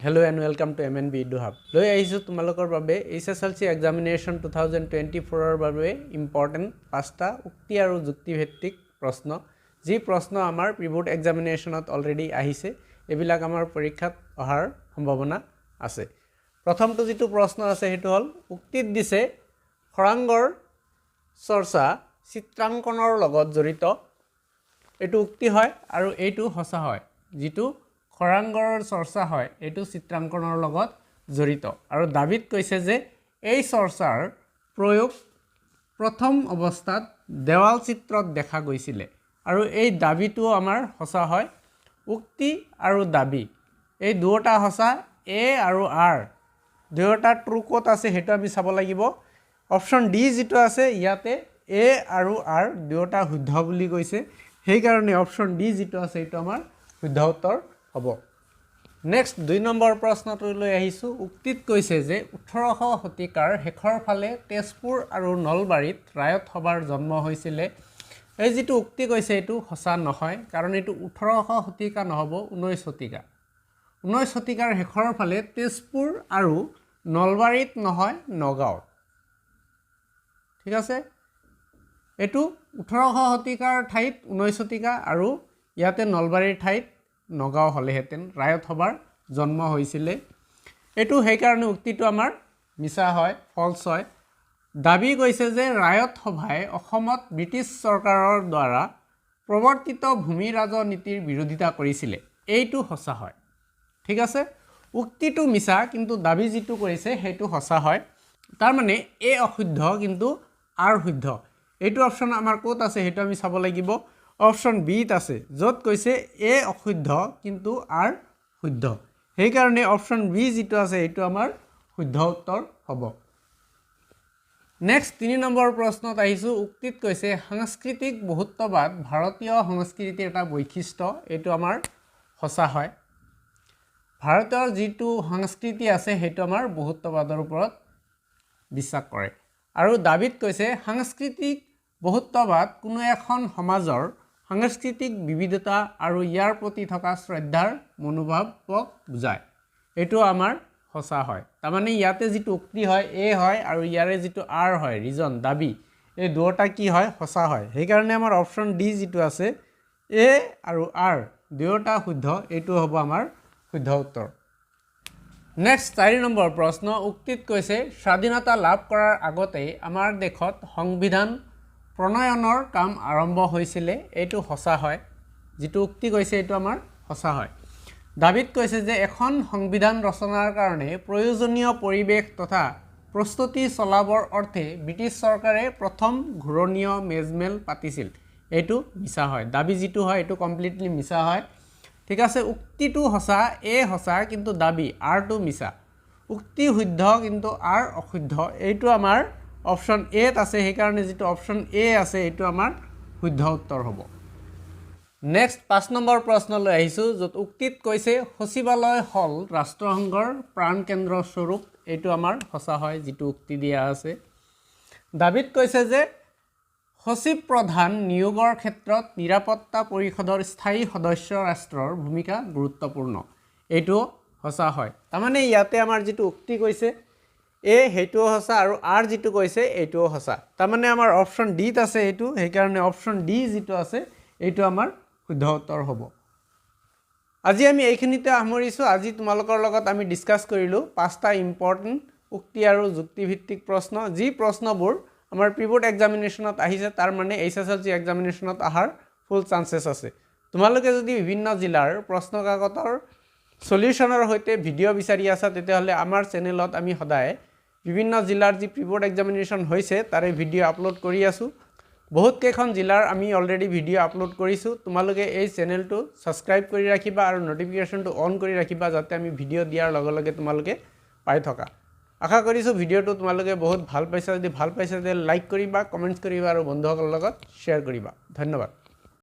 Hello' and welcome to M N B edu hub লৈ আহিছোঁ তোমালোকৰ বাবে H S L C examination two thousand twenty four বাবে important পাঁচটা উক্তি আৰু যুক্তিভিত্তিক প্ৰশ্ন যি প্ৰশ্ন আমাৰ প্ৰি এক্সামিনেশ্যনত অলৰেডি আহিছে এইবিলাক আমাৰ পৰীক্ষাত অহাৰ সম্ভাৱনা আছে প্ৰথমটো যিটো প্ৰশ্ন আছে সেইটো হ'ল উক্তিত দিছে খৰাংগৰ চৰ্চা চিত্ৰাংকনৰ লগত জড়িত এইটো উক্তি হয় আৰু এইটো সঁচা হয় যিটো খৰাংগৰৰ চৰ্চা হয় এইটো চিত্ৰাংকনৰ লগত জড়িত। আৰু দাবীত কৈছে যে এই চৰ্চাৰ প্ৰয়োগ প্ৰথম অৱস্থাত দেৱাল চিত্ৰত দেখা গৈছিলে। আৰু এই দাবীটো আমাৰ সঁচা হয়। উক্তি আৰু দাবী এই দুয়োটা সঁচা এ আৰু আৰ দুয়োটা ট্ৰু ক'ত আছে সেইটো আমি চাব লাগিব। অপশ্যন ডি যিটো আছে ইয়াতে এ আৰু আৰ দুয়োটা শুদ্ধ বুলি কৈছে। সেইকাৰণে অপশ্যন ডি যিটো আছে এইটো আমাৰ শুদ্ধ উত্তৰ। হ'ব। নেক্সট দুই নম্বৰ প্ৰশ্নটো লৈ আহিছোঁ। উক্তিত কৈছে যে ওঠৰশ শতিকাৰ শেষৰ ফালে তেজপুৰ আৰু নলবাৰীত ৰায়ত সভাৰ জন্ম হৈছিলে। এই যিটো উক্তি কৈছে এইটো সঁচা নহয় কাৰণ এইটো ওঠৰশ শতিকা নহ'ব ঊনৈছ শতিকা। ঊনৈছ শতিকাৰ শেষৰ ফালে তেজপুৰ আৰু নলবাৰীত নহয় নগাঁৱত। ঠিক আছে? এইটো ওঠৰশ শতিকাৰ ঠাইত ঊনৈছ শতিকা আৰু ইয়াতে নলবাৰীৰ ঠাইত নগাঁও হ'লেহেঁতেন। ৰায়ত সভাৰ জন্ম হৈছিলে। এইটো সেইকাৰণে উক্তিটো আমাৰ মিছা হয় ফলছ হয়। দাবী কৈছে যে ৰায়ত সভাই অসমত ব্ৰিটিছ চৰকাৰৰ দ্বাৰা প্ৰৱৰ্তিত ভূমি ৰাজনীতিৰ বিৰোধিতা কৰিছিলে। এইটো সঁচা হয়। ঠিক আছে? উক্তিটো মিছা কিন্তু দাবী যিটো কৰিছে সেইটো সঁচা হয়। তাৰমানে এ অশুদ্ধ কিন্তু আৰ শুদ্ধ। এইটো অপশ্যন আমাৰ ক'ত আছে সেইটো আমি চাব লাগিব। অপশ্যন বিত আছে য'ত কৈছে এ অশুদ্ধ কিন্তু আৰ শুদ্ধ। সেইকাৰণে অপশ্যন বি যিটো আছে সেইটো আমাৰ শুদ্ধ উত্তৰ হ'ব। নেক্সট তিনি নম্বৰ প্ৰশ্নত আহিছোঁ উক্তিত কৈছে সাংস্কৃতিক বহুত্ববাদ ভাৰতীয় সংস্কৃতিৰ এটা বৈশিষ্ট্য এইটো আমাৰ সঁচা হয়। ভাৰতৰ যিটো সংস্কৃতি আছে সেইটো আমাৰ বহুত্ববাদৰ ওপৰত বিশ্বাস কৰে। আৰু দাবীত কৈছে সাংস্কৃতিক বহুত্ববাদ কোনো এখন সমাজৰ সাংস্কৃতিক বিবিধতা আৰু ইয়াৰ প্ৰতি থকা শ্ৰদ্ধাৰ মনোভাৱক বুজায়। এইটো আমাৰ সঁচা হয়। তাৰমানে ইয়াতে যিটো উক্তি হয়, এ হয় আৰু ইয়াৰে যিটো আৰ হয়, ৰিজন, দাবি, এই দুয়োটা কি হয়, সঁচা হয়। সেইকাৰণে আমাৰ অপশ্যন ডি যিটো আছে, এ আৰু আৰ, দুয়োটা শুদ্ধ, এইটো হ'ব আমাৰ শুদ্ধ উত্তৰ। নেক্সট চাৰি নম্বৰ প্ৰশ্ন, উক্তিত কৈছে, স্বাধীনতা লাভ কৰাৰ আগতেই আমাৰ দেশত সংবিধান প্ৰণয়নৰ কাম আৰম্ভ হৈছিলে এইটো সঁচা হয়। যিটো উক্তি কৈছে এইটো আমাৰ সঁচা হয়। দাবীত কৈছে যে এখন সংবিধান ৰচনাৰ কাৰণে প্ৰয়োজনীয় পৰিৱেশ তথা প্ৰস্তুতি চলাবৰ অৰ্থে ব্ৰিটিছ চৰকাৰে প্ৰথম ঘূৰণীয় মেজমেল পাতিছিল। এইটো মিছা হয়। দাবী যিটো হয় এইটো কমপ্লিটলি মিছা হয়। ঠিক আছে উক্তিটো সঁচা এ সঁচা কিন্তু দাবী আৰটো মিছা। উক্তি শুদ্ধ কিন্তু আৰ অশুদ্ধ এইটো আমাৰ অপশ্যন এত আছে, সেইকাৰণে যিটো অপশ্যন এ আছে, এইটো আমাৰ শুদ্ধ উত্তৰ হ'ব। নেক্সট পাঁচ নম্বৰ প্ৰশ্নলৈ আহিছোঁ, য'ত উক্তিত কৈছে, সচিবালয় হ'ল ৰাষ্ট্ৰসংঘৰ প্ৰাণকেন্দ্ৰ স্বৰূপ এইটো আমাৰ সঁচা হয়, যিটো উক্তি দিয়া আছে। দাবীত কৈছে যে, সচিব প্ৰধান নিয়োগৰ ক্ষেত্ৰত নিৰাপত্তা পৰিষদৰ স্থায়ী সদস্য ৰাষ্ট্ৰৰ ভূমিকা গুৰুত্বপূৰ্ণ এইটো সঁচা হয়। তাৰমানে ইয়াতে আমাৰ যিটো উক্তি কৈছে এ সেইটোও সঁচা আৰু আৰ যিটো কৈছে এইটোও সঁচা। তাৰমানে আমাৰ অপশ্যন ডিত আছে এইটো সেইকাৰণে অপশ্যন ডি যিটো আছে এইটো আমাৰ শুদ্ধ উত্তৰ হ'ব। আজি আমি এইখিনিতে সামৰিছোঁ আজি তোমালোকৰ লগত আমি ডিছকাছ কৰিলোঁ পাঁচটা ইম্পৰ্টেণ্ট উক্তি আৰু যুক্তিভিত্তিক প্ৰশ্ন। যি প্ৰশ্নবোৰ আমাৰ প্ৰি বোৰ্ড এক্সামিনেশ্যনত আহিছে তাৰ মানে এইচ এছ এল চি এক্সামিনেশ্যনত অহাৰ ফুল চান্সেছ আছে। তোমালোকে যদি বিভিন্ন জিলাৰ প্ৰশ্ন কাকতৰ চলিউশ্যনৰ সৈতে ভিডিঅ' বিচাৰি আছা তেতিয়াহ'লে আমাৰ চেনেলত আমি সদায় বিভিন্ন জিলাৰ যি প্ৰি বোৰ্ড এক্সামিনেশ্যন হৈছে, তাৰে ভিডিঅ' আপলোড কৰি আছোঁ। বহুতকেইখন জিলাৰ আমি অলৰেডি ভিডিঅ' আপলোড কৰিছোঁ। তোমালোকে এই চেনেলটো ছাবস্ক্ৰাইব কৰি ৰাখিবা আৰু ন'টিফিকেশ্যনটো অন কৰি ৰাখিবা যাতে আমি ভিডিঅ' দিয়াৰ লগে লগে তোমালোকে পাই থকা। আশা কৰিছোঁ ভিডিঅ'টো তোমালোকে বহুত ভালো পাইছা। যদি ভালো পাইছা তেতিয়া লাইক কৰিবা কমেণ্টছ কৰিবা আৰু বন্ধুসকলৰ লগত শ্বেয়াৰ কৰিবা। ধন্যবাদ।